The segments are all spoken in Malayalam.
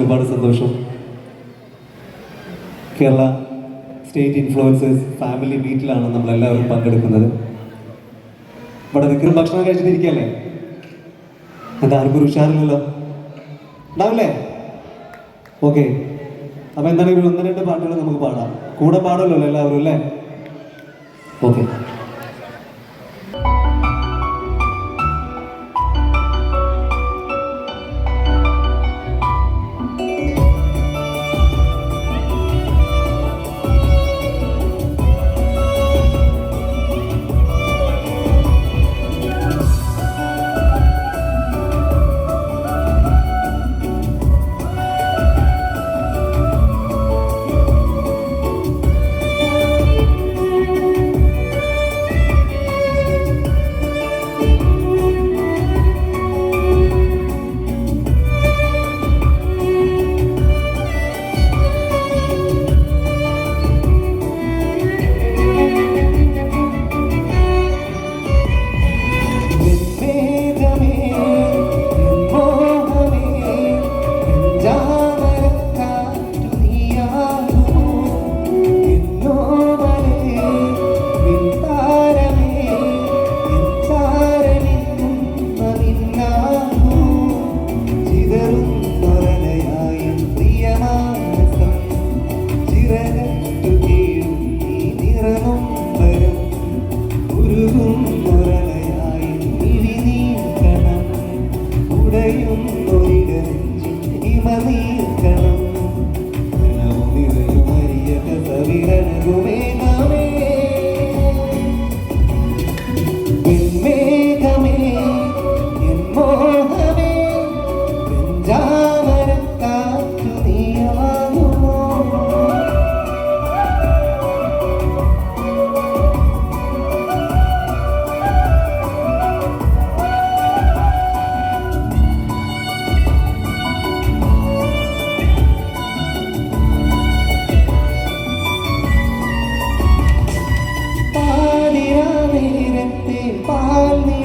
ഒരുപാട് സന്തോഷം. കേരള സ്റ്റേറ്റ് ഇൻഫ്ലുവൻസേഴ്സ് ഫാമിലി മീറ്റിലാണ് നമ്മളെല്ലാവരും പങ്കെടുക്കുന്നത്. ഇവിടെ നിൽക്കുന്ന ഭക്ഷണം കഴിച്ചിട്ടിരിക്കല്ലേ എന്താ ആർക്കും ഒരു ഉഷാറില്ലല്ലോ? ഉണ്ടാവില്ലേ? ഓക്കെ. അപ്പൊ എന്താണെങ്കിലും ഒന്ന് രണ്ട് പാട്ടുകൾ നമുക്ക് പാടാം. കൂടെ പാടല്ലോ എല്ലാവരും അല്ലേ? ഓക്കെ.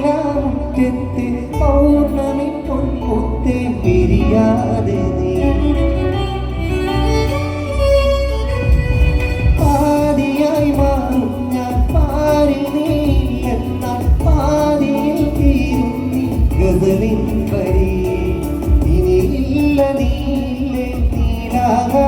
പാൽനിലാമുറ്റത്തെ പൗർണമി പൊൻമുത്തെ പിരിയാതെ നീ. പാതിയായി മാറും ഞാൻ പാരി നീ എന്നാൽ പാതിയിൽ തീരും നീ ഗസലിൻ വരി. ഇനിയില്ല നീലെ നീലാകാശം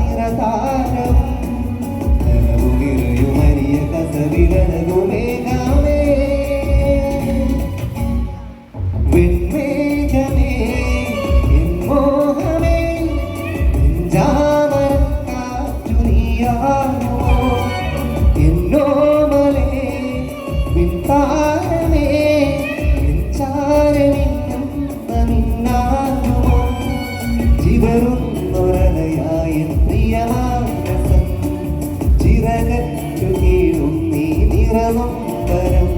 നിറതാകവും നിറയുമരിയ കസവിരകുമേഘമേ വെൺമേഘമേ എൻ മോഹമേ വെഞ്ചാമരക്കാറ്റു നീയാകുമോ നീ വിൺതാരമേ പരം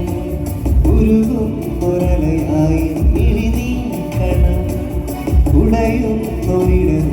ചാരനിന്നും നിന്നാകുമോ ചിതറുന്നൊരലയായ പ്രിയമാനസം ചിറകറ്റു കീഴും